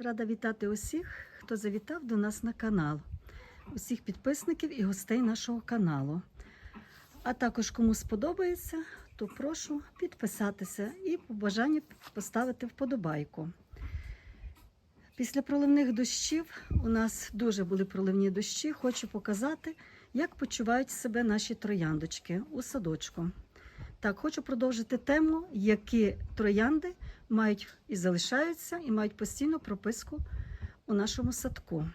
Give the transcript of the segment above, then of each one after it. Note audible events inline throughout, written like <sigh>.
Рада вітати усіх, хто завітав до нас на канал, усіх підписників і гостей нашого каналу. А також, кому сподобається, то прошу підписатися і по бажанню поставити вподобайку. Після проливних дощів у нас дуже були проливні дощі. Хочу показати, як почувають себе наші трояндочки у садочку. Так, хочу продовжити тему, які троянди мають і залишаються, і мають постійну прописку у нашому садку.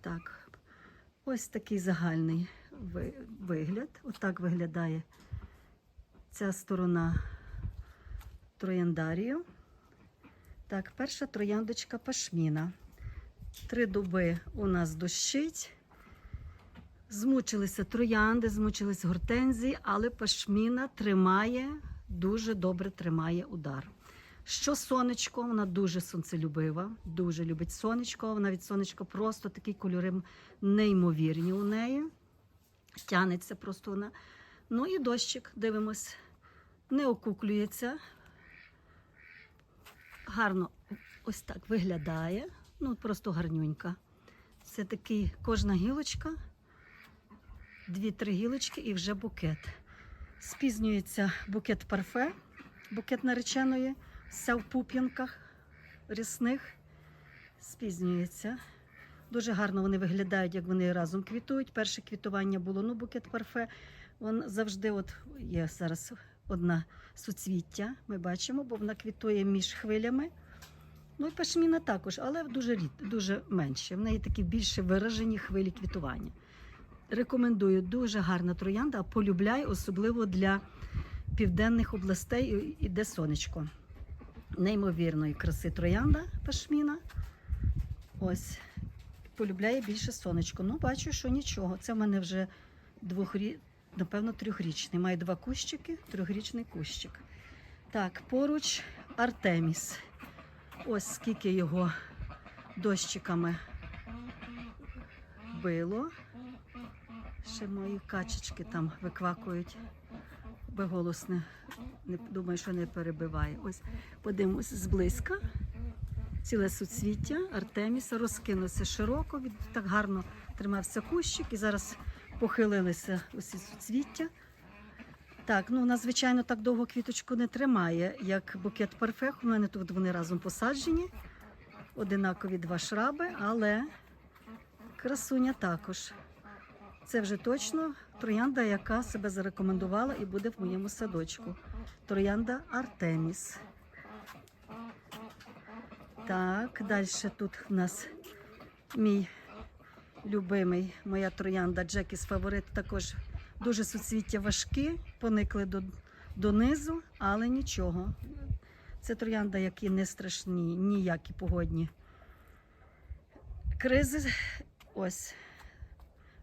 Так, ось такий загальний вигляд. Отак виглядає ця сторона трояндарію. Так, перша трояндочка пашміна. Три дуби у нас дощить. Змучилися троянди, змучились гортензії, але пашміна тримає, дуже добре тримає удар. Що сонечко, вона дуже сонцелюбива, дуже любить сонечко. Вона від сонечка просто такі кольори неймовірні у неї. Тянеться просто вона. Ну і дощик, дивимось, не окуклюється. Гарно ось так виглядає. Ну, просто гарнюнька. Це такий кожна гілочка, дві-три гілочки і вже букет. Спізнюється букет парфе, букет нареченої, вся в пуп'янках рясних. Спізнюється. Дуже гарно вони виглядають, як вони разом квітують. Перше квітування було ну, букет парфе. Він завжди от є зараз одна суцвіття. Ми бачимо, бо вона квітує між хвилями. Ну і пашміна також, але дуже рід, дуже менше. В неї такі більше виражені хвилі квітування. Рекомендую дуже гарна троянда, полюбляй, особливо для південних областей, і- де сонечко. Неймовірної краси троянда пашміна. Ось полюбляє більше сонечко. Ну, бачу, що нічого. Це в мене вже двохрі... напевно, трьохрічний. Має два кущики, трьохрічний кущик. Так, поруч Артеміс. Ось скільки його дощиками било. Ще мої качечки там виквакують. Безголосне. Не думаю, що не перебиває. Ось подивимось зблизька. Ціле суцвіття Артеміса розкинувся широко, від так гарно тримався кущик і зараз похилилися усі суцвіття. Так, ну звичайно, так довго квіточку не тримає, як букет парфех. У мене тут вони разом посаджені. Одинакові два шраби, але красуня також. Це вже точно троянда, яка себе зарекомендувала і буде в моєму садочку. Троянда Артеміс. Так, далі тут у нас мій любимий, моя троянда Джекіс Фаворит. Також дуже суцвіття важкі, поникли до, донизу, але нічого. Це троянда, які не страшні, ніякі погодні кризи. Ось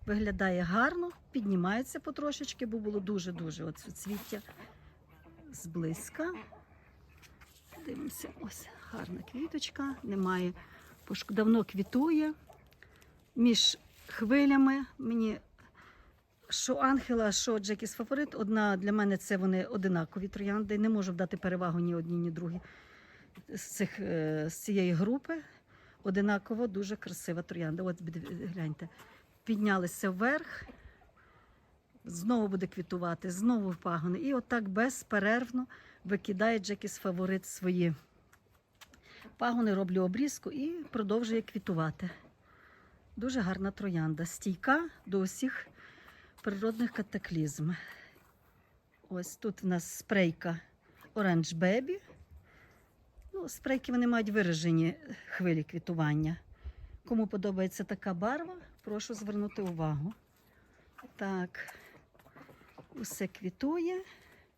виглядає гарно, піднімається потрошечки, бо було дуже-дуже от суцвіття зблизька. Дивимося, ось гарна квіточка, немає пошк... давно квітує. Між хвилями мені що Ангела, що Джекіс Фаворит, одна для мене це вони одинакові троянди. Не можу дати перевагу ні одній, ні другій з, цих, е, з цієї групи. Одинаково дуже красива троянда. От гляньте, піднялися вверх, знову буде квітувати, знову пагони. І отак безперервно викидає Джекіс Фаворит свої пагони, роблю обрізку і продовжує квітувати. Дуже гарна троянда, стійка до усіх природних катаклізм. Ось тут в нас спрейка Orange Baby. Ну, спрейки вони мають виражені хвилі квітування. Кому подобається така барва, прошу звернути увагу. Так, усе квітує.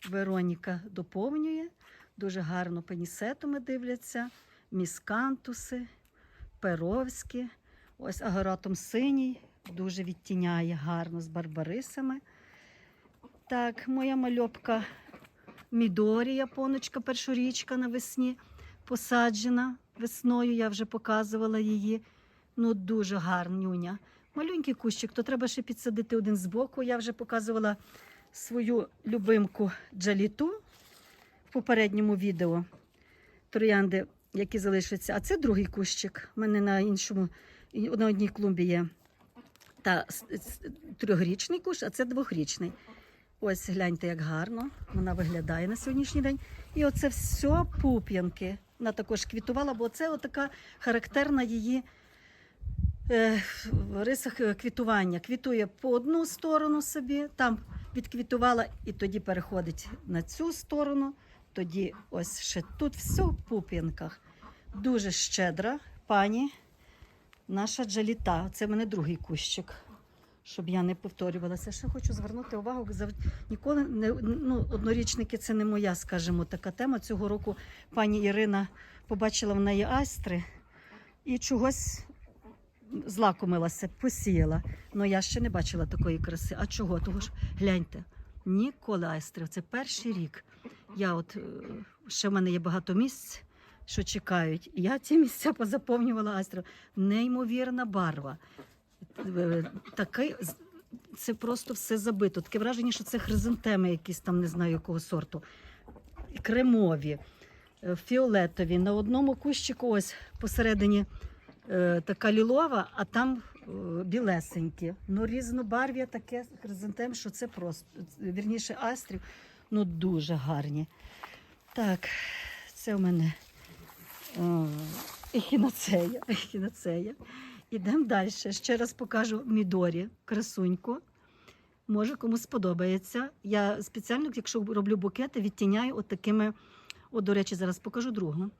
Вероніка доповнює. Дуже гарно пенісетами дивляться, міскантуси, перовські. Ось агоратом синій, дуже відтіняє гарно з барбарисами. Так, моя мальопка Мідорі, японочка, першорічка навесні посаджена. Весною я вже показувала її. Ну, дуже гарнюня. Малюнький кущик, то треба ще підсадити один з боку. Я вже показувала свою любимку Джаліту в попередньому відео. Троянди які залишаться. А це другий кущик. У мене на іншому, на одній клумбі є та трьохрічний кущ, а це двохрічний. Ось гляньте, як гарно вона виглядає на сьогоднішній день. І оце все пуп'янки. Вона також квітувала, бо це така характерна її рисах е, квітування. Квітує по одну сторону собі, там відквітувала і тоді переходить на цю сторону. Тоді ось ще тут все в пуп'янках. Дуже щедра пані наша джаліта. Це в мене другий кущик. Щоб я не повторювалася. Ще хочу звернути увагу. Ніколи не ну, однорічники це не моя, скажімо, така тема. Цього року пані Ірина побачила в неї айстри і чогось злакомилася, посіяла. Ну я ще не бачила такої краси. А чого? Того ж гляньте, ніколи айстрів. Це перший рік. Я от е, ще в мене є багато місць, що чекають. Я ці місця позаповнювала айстрів. Неймовірна барва. Е, Такий, це просто все забито. Таке враження, що це хризантеми, якісь там не знаю якого сорту. Кремові, е, фіолетові. На одному кущику ось посередині така лілова, а там е, білесенькі. Ну, різнобарв'я таке хризантем, що це просто вірніше астрів, ну дуже гарні. Так, це у мене е, ехінацея. ехінацея. Ідемо далі. Ще раз покажу Мідорі, красуньку. Може, комусь сподобається. Я спеціально, якщо роблю букети, відтіняю от, до речі, зараз покажу другу.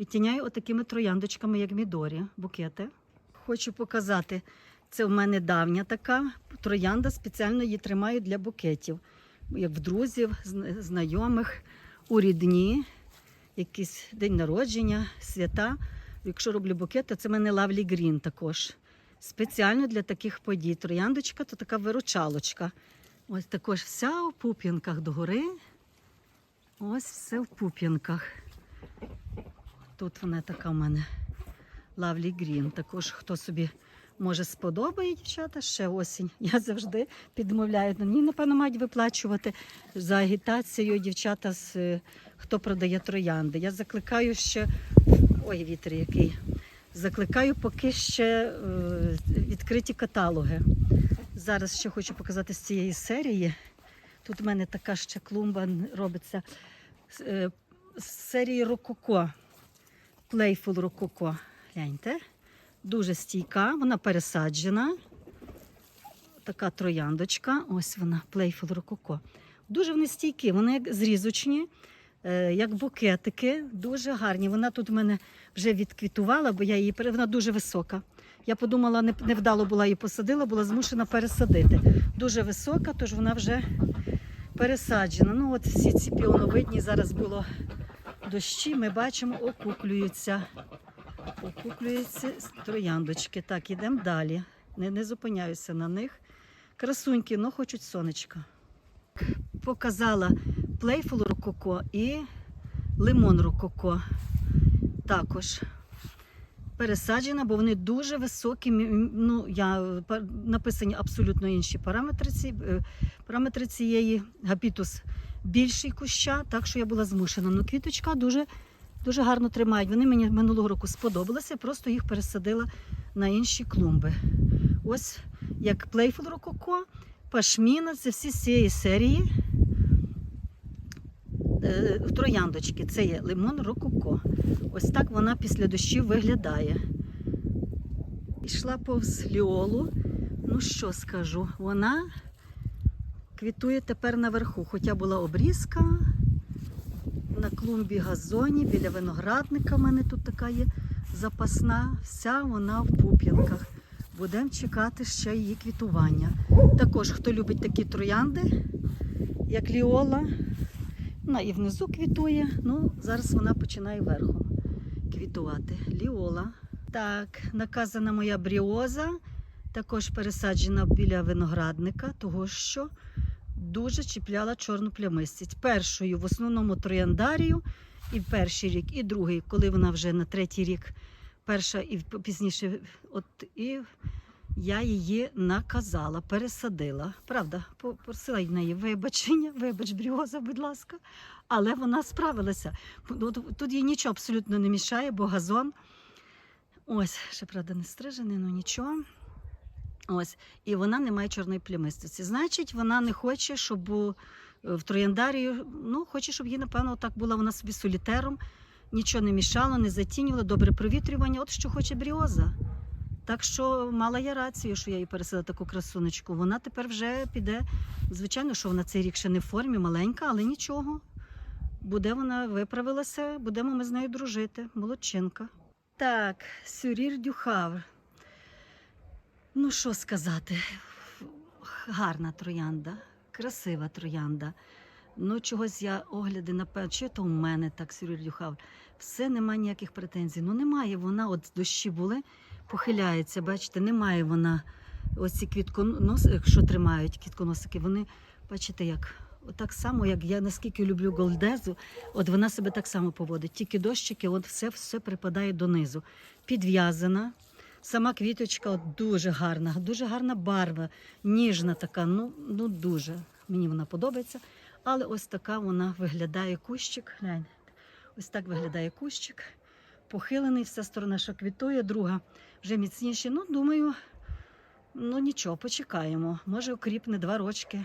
Відтіняю отакими трояндочками, як Мідорі, букети. Хочу показати. Це в мене давня така троянда, спеціально її тримаю для букетів, як в друзів, знайомих, у рідні, якийсь день народження, свята. Якщо роблю букети, це в мене Lovely Green також. Спеціально для таких подій. Трояндочка то така виручалочка. Ось також вся у пуп'янках догори. Ось все в пуп'янках. Тут вона така в мене Lovely Green. Також хто собі може сподобає, дівчата, ще осінь. Я завжди підмовляю. Ну, Мені, напевно, мають виплачувати за агітацію дівчата, з, е, хто продає троянди. Я закликаю ще. Ой, вітер який. Закликаю поки ще е, відкриті каталоги. Зараз ще хочу показати з цієї серії. Тут в мене така ще клумба робиться е, з серії Рококо. Playful Рококо. Гляньте. Дуже стійка, вона пересаджена. Така трояндочка. Ось вона, Playful Рококо. Дуже вони стійкі, вони як зрізочні, е, як букетики, дуже гарні. Вона тут в мене вже відквітувала, бо я її вона дуже висока. Я подумала, невдало була її посадила, була змушена пересадити. Дуже висока, тож вона вже пересаджена. Ну, от всі ці піоновидні зараз було дощі, ми бачимо, окуклюються. Окуклюються трояндочки. Так, ідемо далі. Не, не зупиняюся на них. Красуньки, ну хочуть сонечка. Показала Playful Рококо і Лимон Рококо. Також пересаджена, бо вони дуже високі. Ну, я, написані абсолютно інші параметри, ці, е, параметри цієї гапітус більший куща, так що я була змушена. Ну, квіточка дуже, дуже гарно тримають. Вони мені минулого року сподобалися, просто їх пересадила на інші клумби. Ось як Playful Рококо, Пашміна, це всі з цієї серії. Е, Трояндочки, це є лимон рококо. Ось так вона після дощів виглядає. Пішла повз ліолу. Ну що скажу, вона квітує тепер наверху, хоча була обрізка на клумбі газоні біля виноградника. в мене тут така є запасна. Вся вона в пуп'янках. Будемо чекати ще її квітування. Також, хто любить такі троянди, як ліола, вона і внизу квітує. Ну, зараз вона починає верхом квітувати. Ліола. Так, наказана моя бріоза, також пересаджена біля виноградника, того що дуже чіпляла чорну плямистість. Першою в основному трояндарію, і перший рік, і другий, коли вона вже на третій рік, перша і пізніше, от і Я її наказала, пересадила. Правда, попросила в неї вибачення, вибач, бріоза, будь ласка. Але вона справилася. Тут їй нічого абсолютно не мішає, бо газон. Ось, ще правда, не стрижений, ну нічого. Ось, і вона не має чорної плямистості. Значить, вона не хоче, щоб в трояндарію, ну, хоче, щоб їй, напевно, так була вона собі солітером, нічого не мішало, не затінювала, добре провітрювання. От що хоче бріоза. Так що мала я рацію, що я їй пересила таку красунечку. Вона тепер вже піде. Звичайно, що вона цей рік ще не в формі, маленька, але нічого. Буде вона виправилася, будемо ми з нею дружити. Молодчинка. Так, Сюрір Дюхавр. Ну, що сказати, гарна троянда, красива троянда. Ну, чогось я огляди напевно, чи то у мене так Сюрір Все немає ніяких претензій. Ну, немає вона, от дощі були, похиляється, бачите, немає вона. Ось ці квітконоси, якщо тримають квітконосики, вони, бачите, як. Так само, як я наскільки люблю голдезу, от вона себе так само поводить. Тільки дощики, от все, все припадає донизу. Підв'язана. Сама квіточка от дуже гарна, дуже гарна барва, ніжна така, ну, ну дуже. Мені вона подобається. Але ось така вона виглядає кущик. Глянь, ось так виглядає кущик. Похилений, вся сторона, що квітує, друга вже міцніше. Ну, думаю, ну нічого, почекаємо. Може, окріпне два рочки.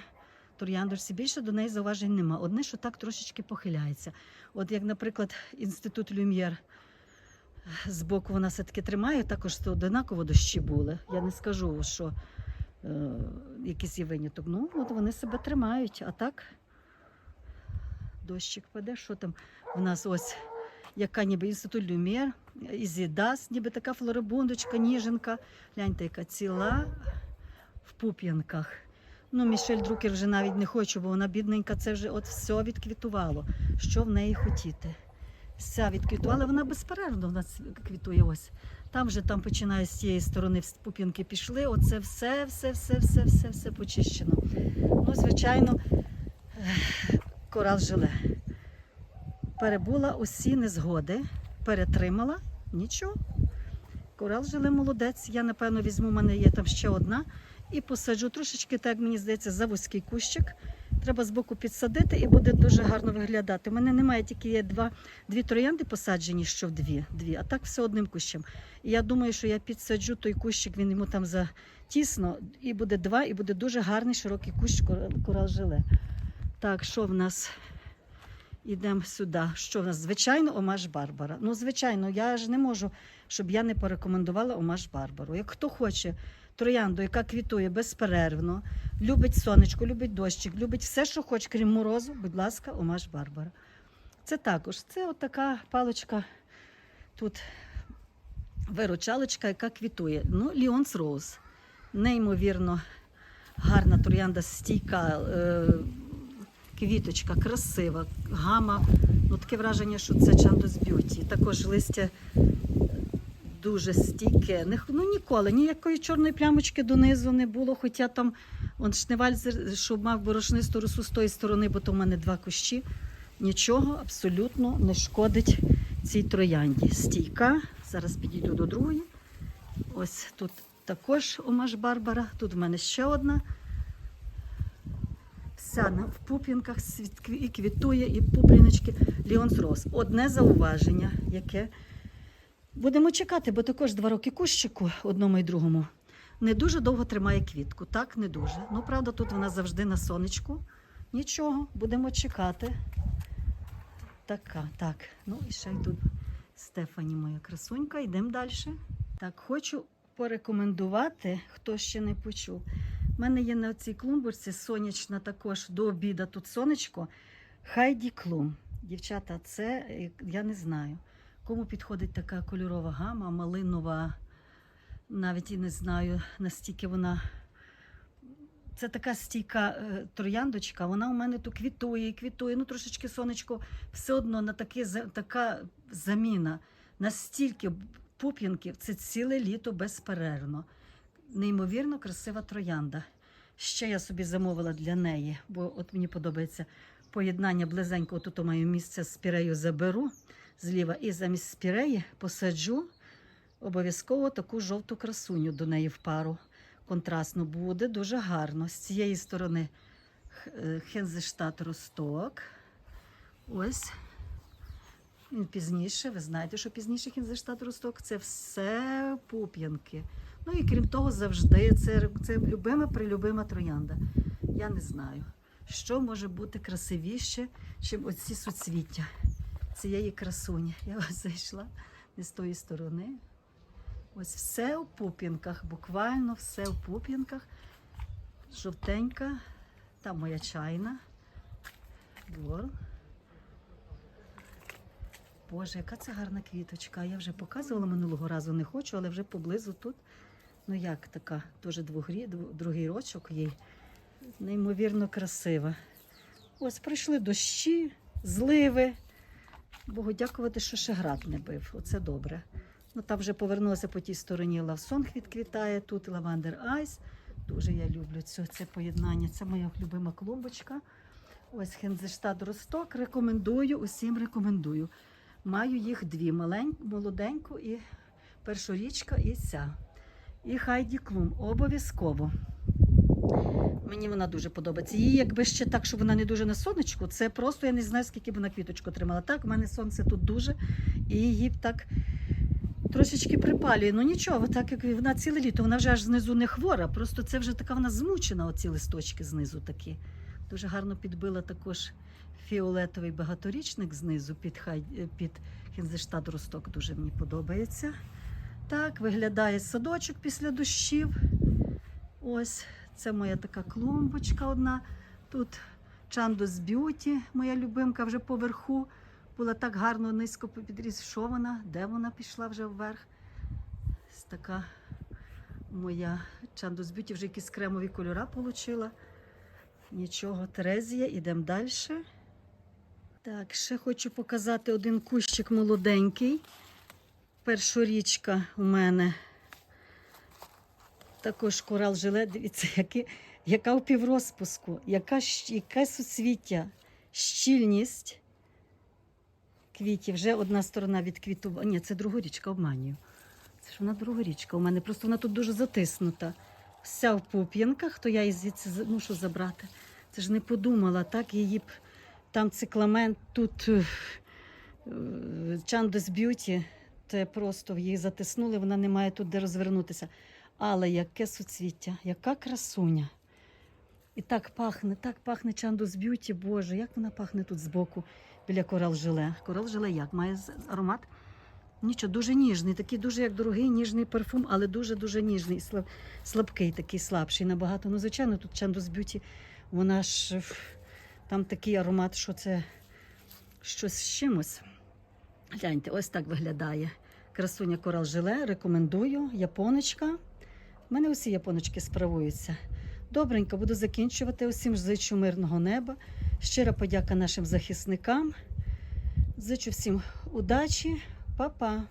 Трояндочці більше до неї зауважень нема. Одне, що так трошечки похиляється. От як, наприклад, інститут Люм'єр збоку вона все-таки тримає, також це одинаково дощі були. Я не скажу, що е, якийсь є виняток. Ну, от вони себе тримають, а так дощик паде. Що там в нас ось яка ніби інститут Люм'єр, Ізідас, ніби така флорибундочка, ніженка. Гляньте, яка ціла в пуп'янках. Ну, Мішель Друкер вже навіть не хочу, бо вона бідненька, це вже от все відквітувало. Що в неї хотіти? Вся відквітувала, вона безперервно в квітує. Ось. Там вже там починає з цієї сторони в пуп'янки пішли. Оце все, все, все, все, все, все почищено. Ну, звичайно, корал жиле. Перебула усі незгоди, перетримала, нічого. Корал жиле молодець. Я, напевно, візьму, у мене є там ще одна. І посаджу трошечки, так мені здається, за вузький кущик. Треба збоку підсадити і буде дуже гарно виглядати. У мене немає тільки є два, дві троянди посаджені, що дві, дві, а так все одним кущем. І я думаю, що я підсаджу той кущик, він йому там затісно, і буде два, і буде дуже гарний широкий кущ кора- корал жиле. Так, що в нас? Ідемо сюди. Що в нас? Звичайно, Омаш Барбара. Ну, звичайно, я ж не можу, щоб я не порекомендувала Омаш Барбару. Як хто хоче троянду, яка квітує безперервно, любить сонечко, любить дощик, любить все, що хоче, крім морозу, будь ласка, Омаш Барбара. Це також, це от така паличка тут виручалочка, яка квітує. Ну, Ліонс Роуз. Неймовірно гарна троянда, стійка, е, квіточка, красива, гама. Ну, таке враження, що це Чандос Б'юті. Також листя дуже стійке. Ну ніколи ніякої чорної плямочки донизу не було. Хоча там он шневальзер, що мав борошнисту росу з тої сторони, бо то в мене два кущі. Нічого абсолютно не шкодить цій троянді. Стійка. Зараз підійду до другої. Ось тут також Омаш Барбара. Тут в мене ще одна. Вся в пуп'янках і квітує, і пуп'яночки Ліонс Роз. Одне зауваження, яке Будемо чекати, бо також два роки кущику одному і другому. Не дуже довго тримає квітку. Так, не дуже. Ну, правда, тут вона завжди на сонечку. Нічого, будемо чекати. Така, так. Ну і ще й тут Стефані, моя красунька. Йдемо далі. Так, хочу порекомендувати, хто ще не почув. У мене є на цій клумбурці сонячна також до обіда тут сонечко. Хайді Клум. Дівчата, це е, я не знаю. Кому підходить така кольорова гама, малинова, навіть і не знаю, настільки вона. Це така стійка е, трояндочка, вона у мене тут квітує і квітує. Ну, трошечки сонечко, все одно на таке, така заміна. Настільки пуп'янків, це ціле літо безперервно. Неймовірно красива троянда. Ще я собі замовила для неї, бо от мені подобається поєднання близенько. Тут маю місце з пірею заберу зліва. І замість спіреї посаджу обов'язково таку жовту красуню до неї в пару. контрастно буде дуже гарно. З цієї сторони е, Хензештат Росток. Ось. Пізніше, ви знаєте, що пізніше Хензештат Росток це все пуп'янки. Ну і крім того, завжди це, це любима прилюбима троянда. Я не знаю, що може бути красивіше, чим оці суцвіття цієї красуні. <laughs> Я ось зайшла не з тої сторони. Ось все у пуп'янках, буквально все у пуп'янках. Жовтенька, там моя чайна. Двор. Боже, яка це гарна квіточка. Я вже показувала минулого разу, не хочу, але вже поблизу тут. Ну як така, теж двогрі, другий рочок їй. Неймовірно красива. Ось прийшли дощі, зливи. Богу дякувати, що ще град не бив. Оце добре. Ну там вже повернулася по тій стороні лавсон відквітає, тут лавандер айс. Дуже я люблю це, це поєднання. Це моя любима клумбочка. Ось Хензештад Росток. Рекомендую, усім рекомендую. Маю їх дві малень, молоденьку і першорічка, і ця. І Хайді Клум. Обов'язково. Мені вона дуже подобається. Її, якби ще так, щоб вона не дуже на сонечку, це просто я не знаю, скільки б вона квіточку тримала. Так, в мене сонце тут дуже, і її так трошечки припалює. Ну нічого, так як вона ціле літо, вона вже аж знизу не хвора. Просто це вже така вона змучена, оці листочки знизу такі. Дуже гарно підбила також фіолетовий багаторічник знизу під, хай, під Хінзештад Росток. Дуже мені подобається. Так, виглядає садочок після дощів. Ось це моя така клумбочка одна. Тут Чандос Б'юті, моя любимка вже поверху. Була так гарно низько підріз. Де вона пішла вже вверх? Ось така моя Чандос Б'юті вже якісь кремові кольора отримала. Нічого, Терезія, ідемо далі. Так, ще хочу показати один кущик молоденький. Першорічка у мене. Також корал жиле, дивіться, які, яка в піврозпуску, яка, яке суцвіття, щільність квітів. Вже одна сторона від квіту. Ні, це другорічка, обманюю. Це ж вона другорічка. У мене просто вона тут дуже затиснута. Вся в пуп'янках, то я її звідси мушу забрати. Це ж не подумала, так її б там цикламент, тут е, Чандос Б'юті, це просто її затиснули, вона не має тут де розвернутися. Але яке суцвіття, яка красуня. І так пахне, так пахне Чандус Б'юті, Боже, як вона пахне тут збоку біля корал жиле. Корал жиле як? Має аромат? Нічого, дуже ніжний, такий дуже як дорогий, ніжний парфум, але дуже-дуже ніжний, слаб, слабкий, такий слабший набагато. Ну, звичайно, тут Чандус Б'юті, вона ж там такий аромат, що це щось з чимось. Гляньте, ось так виглядає. Красуня корал жиле, рекомендую. Японочка. У мене усі японочки справуються. Добренько, буду закінчувати. Усім зичу мирного неба. Щира подяка нашим захисникам. Зичу всім удачі, Па-па!